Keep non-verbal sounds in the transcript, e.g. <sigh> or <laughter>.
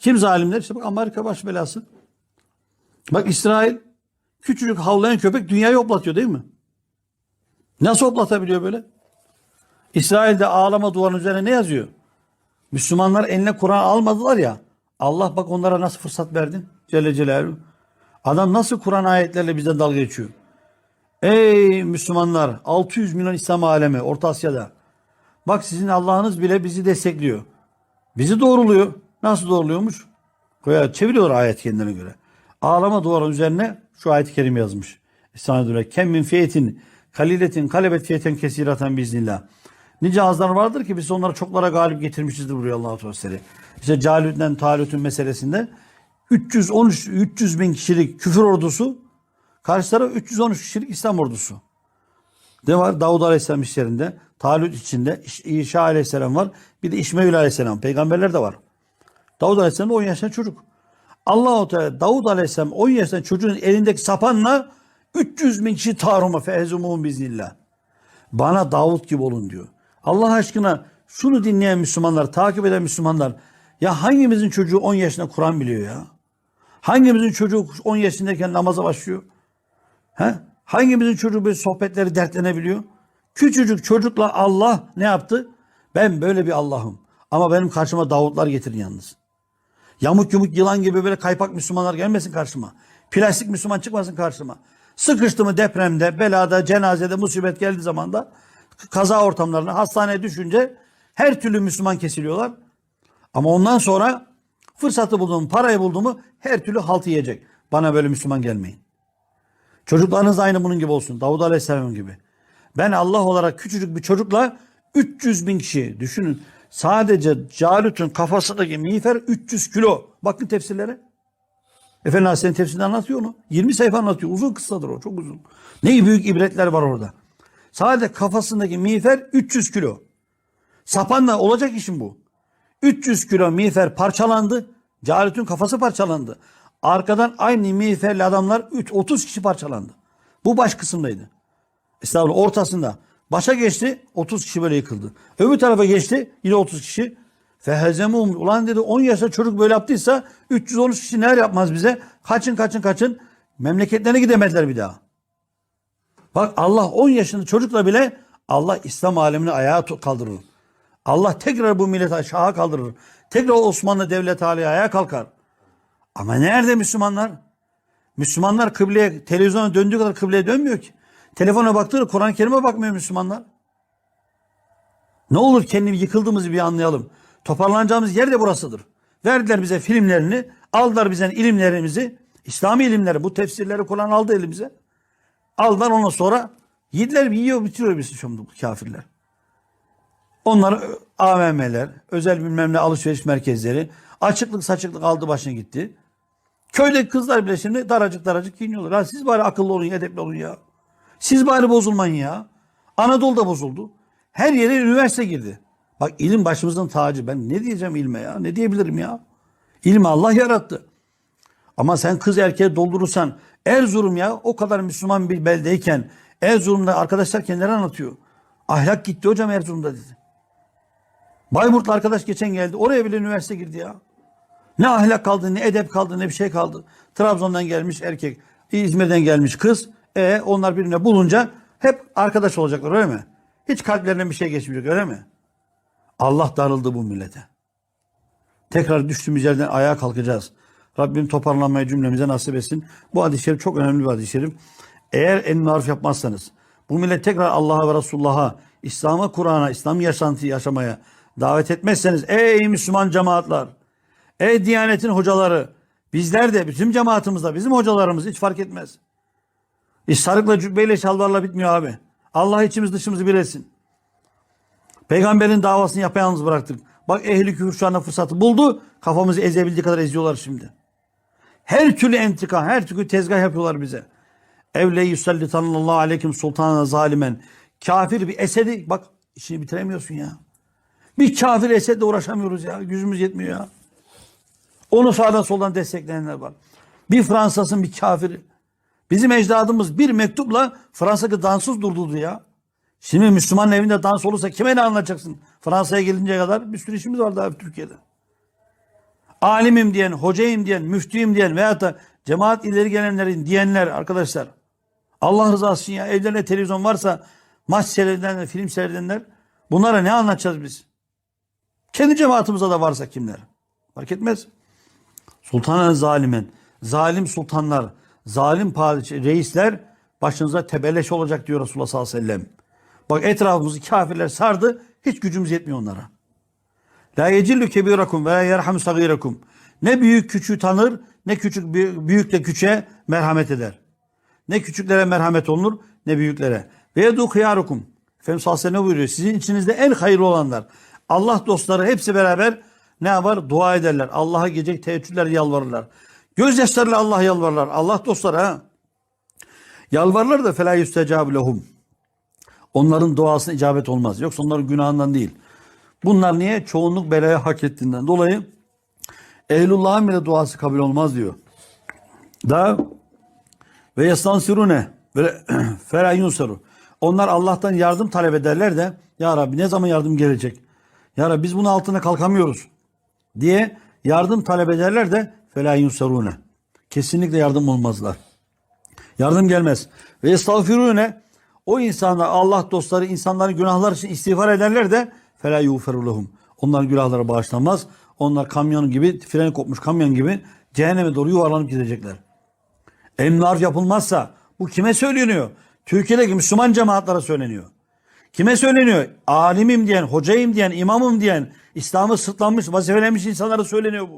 Kim zalimler? İşte bak Amerika baş belası. Bak İsrail küçücük havlayan köpek dünyayı hoplatıyor değil mi? Nasıl hoplatabiliyor böyle? İsrail'de ağlama duvarının üzerine ne yazıyor? Müslümanlar eline Kur'an almadılar ya. Allah bak onlara nasıl fırsat verdin? Celle Celaluhu. Adam nasıl Kur'an ayetlerle bizden dalga geçiyor? Ey Müslümanlar 600 milyon İslam alemi Orta Asya'da. Bak sizin Allah'ınız bile bizi destekliyor. Bizi doğruluyor. Nasıl doğruluyormuş? Koya çeviriyorlar ayet kendine göre. Ağlama duvarın üzerine şu ayet-i kerim yazmış. Estağfirullah. Kem min fiyetin kaliletin kalebet fiyeten kesiratan biiznillah. Nice azlar vardır ki biz onları çoklara galip getirmişizdir buraya Allah-u Teala. İşte Calut'den Talut'un meselesinde 313 300 bin kişilik küfür ordusu karşı taraf 313 kişilik İslam ordusu. Ne var? Davud Aleyhisselam işlerinde, Talut içinde, İşa Aleyhisselam var. Bir de İşmail Aleyhisselam. Peygamberler de var. Davud Aleyhisselam da 10 yaşında çocuk. Allah-u Teala Davud Aleyhisselam 10 yaşında çocuğun elindeki sapanla 300 bin kişi taruma fehzumuhum biznillah. Bana Davut gibi olun diyor. Allah aşkına şunu dinleyen Müslümanlar, takip eden Müslümanlar ya hangimizin çocuğu 10 yaşında Kur'an biliyor ya? Hangimizin çocuğu 10 yaşındayken namaza başlıyor? He? Hangimizin çocuğu böyle sohbetleri dertlenebiliyor? Küçücük çocukla Allah ne yaptı? Ben böyle bir Allah'ım. Ama benim karşıma Davutlar getirin yalnız. Yamuk yumuk yılan gibi böyle kaypak Müslümanlar gelmesin karşıma. Plastik Müslüman çıkmasın karşıma. Sıkıştı mı depremde, belada, cenazede, musibet geldiği zaman da kaza ortamlarına, hastaneye düşünce her türlü Müslüman kesiliyorlar. Ama ondan sonra fırsatı buldum, parayı buldu mu her türlü halt yiyecek. Bana böyle Müslüman gelmeyin. Çocuklarınız aynı bunun gibi olsun. Davud Aleyhisselam gibi. Ben Allah olarak küçücük bir çocukla 300 bin kişi düşünün. Sadece Calut'un kafasındaki miğfer 300 kilo. Bakın tefsirlere. Efendi Aleyhisselam tefsirinde anlatıyor onu. 20 sayfa anlatıyor. Uzun kıssadır o. Çok uzun. Ne büyük ibretler var orada. Sadece kafasındaki miğfer 300 kilo. Sapanla olacak işim bu. 300 kilo miğfer parçalandı. Calut'un kafası parçalandı. Arkadan aynı miğferli adamlar 3, 30 kişi parçalandı. Bu baş kısımdaydı. Estağfurullah ortasında. Başa geçti 30 kişi böyle yıkıldı. Öbür tarafa geçti yine 30 kişi. Fehezemum ulan dedi 10 yaşında çocuk böyle yaptıysa 313 kişi neler yapmaz bize? Kaçın kaçın kaçın. Memleketlerine gidemediler bir daha. Bak Allah 10 yaşında çocukla bile Allah İslam alemini ayağa kaldırır. Allah tekrar bu milleti aşağı kaldırır. Tekrar Osmanlı Devleti hali ayağa kalkar. Ama nerede Müslümanlar? Müslümanlar kıbleye, televizyona döndüğü kadar kıbleye dönmüyor ki. Telefona baktığı Kur'an-ı Kerim'e bakmıyor Müslümanlar. Ne olur kendimi yıkıldığımızı bir anlayalım. Toparlanacağımız yer de burasıdır. Verdiler bize filmlerini, aldılar bizden ilimlerimizi, İslami ilimleri, bu tefsirleri Kur'an aldı elimize. Aldılar ondan sonra yediler, yiyor, bitiriyor bizi şimdi bu kafirler. Onlar AVM'ler, özel bilmem ne alışveriş merkezleri, açıklık saçıklık aldı başına gitti. Köydeki kızlar bile şimdi daracık daracık giyiniyorlar. Ha siz bari akıllı olun, edepli olun ya. Siz bari bozulmayın ya. Anadolu'da bozuldu. Her yere üniversite girdi. Bak ilim başımızın tacı. Ben ne diyeceğim ilme ya? Ne diyebilirim ya? İlmi Allah yarattı. Ama sen kız erkeğe doldurursan Erzurum ya o kadar Müslüman bir beldeyken Erzurum'da arkadaşlar kendileri anlatıyor. Ahlak gitti hocam Erzurum'da dedi. Bayburtlu arkadaş geçen geldi. Oraya bile üniversite girdi ya. Ne ahlak kaldı, ne edep kaldı, ne bir şey kaldı. Trabzon'dan gelmiş erkek, İzmir'den gelmiş kız. E onlar birbirine bulunca hep arkadaş olacaklar öyle mi? Hiç kalplerinden bir şey geçmeyecek öyle mi? Allah darıldı bu millete. Tekrar düştüğümüz yerden ayağa kalkacağız. Rabbim toparlanmayı cümlemize nasip etsin. Bu hadis-i şerif çok önemli bir hadis-i şerif. Eğer en maruf yapmazsanız, bu millet tekrar Allah'a ve Resulullah'a, İslam'a, Kur'an'a, İslam yaşantıyı yaşamaya davet etmezseniz, ey Müslüman cemaatler, ey Diyanet'in hocaları, bizler de, bütün cemaatimizde, bizim hocalarımız hiç fark etmez. İş sarıkla, cübbeyle, şalvarla bitmiyor abi. Allah içimiz dışımızı bilesin. Peygamberin davasını yapayalnız bıraktık. Bak ehli küfür şu anda fırsatı buldu. Kafamızı ezebildiği kadar eziyorlar şimdi. Her türlü entrika, her türlü tezgah yapıyorlar bize. Evle yusallitanallahu aleyküm sultana zalimen. Kafir bir esedi bak işini bitiremiyorsun ya. Bir kafir esedle uğraşamıyoruz ya. Yüzümüz yetmiyor ya. Onu sağdan soldan destekleyenler var. Bir Fransa'sın bir kafiri. Bizim ecdadımız bir mektupla Fransa'yı dansız durdurdu ya. Şimdi Müslümanın evinde dans olursa kime ne anlatacaksın? Fransa'ya gelinceye kadar bir sürü işimiz var daha Türkiye'de. alimim diyen, hocayım diyen, müftüyüm diyen veyahut da cemaat ileri gelenlerin diyenler arkadaşlar. Allah rızası için ya evlerinde televizyon varsa maç seyredenler, film seyredenler bunlara ne anlatacağız biz? Kendi cemaatimize de varsa kimler? Fark etmez. Sultanen zalimen. Zalim sultanlar, zalim padişah, reisler başınıza tebelleş olacak diyor Resulullah sallallahu aleyhi ve sellem. Bak etrafımızı kafirler sardı. Hiç gücümüz yetmiyor onlara. La yecillü kebirakum ve la yerhamu sagirakum. Ne büyük küçüğü tanır, ne küçük büyük de küçüğe merhamet eder. Ne küçüklere merhamet olunur, ne büyüklere. Ve yedu hıyarukum. Efendimiz sallallahu aleyhi ve buyuruyor? Sizin içinizde en hayırlı olanlar. Allah dostları hepsi beraber ne yapar? Dua ederler. Allah'a gece teheccüdler yalvarırlar. Gözyaşlarıyla Allah yalvarırlar. Allah dostları ha. Yalvarırlar da felâ yüstecâbu lehum. Onların duasına icabet olmaz. Yoksa onların günahından değil. Bunlar niye? Çoğunluk belaya hak ettiğinden dolayı ehlullahın bile duası kabul olmaz diyor. Daha ve yastansirune ve <clears throat> fela yunsaru. Onlar Allah'tan yardım talep ederler de ya Rabbi ne zaman yardım gelecek? Ya Rabbi biz bunun altına kalkamıyoruz diye yardım talep ederler de fela yunsarune. Kesinlikle yardım olmazlar. Yardım gelmez. Ve estağfirune o insanlar Allah dostları insanların günahları için istiğfar ederler de yuğferu lehum. Onların günahları bağışlanmaz. Onlar kamyon gibi freni kopmuş kamyon gibi cehenneme doğru yuvarlanıp gidecekler. Emlar yapılmazsa bu kime söyleniyor? Türkiye'deki Müslüman cemaatlara söyleniyor. Kime söyleniyor? Alimim diyen, hocayım diyen, imamım diyen, İslam'ı sırtlanmış, vazifelenmiş insanlara söyleniyor bu.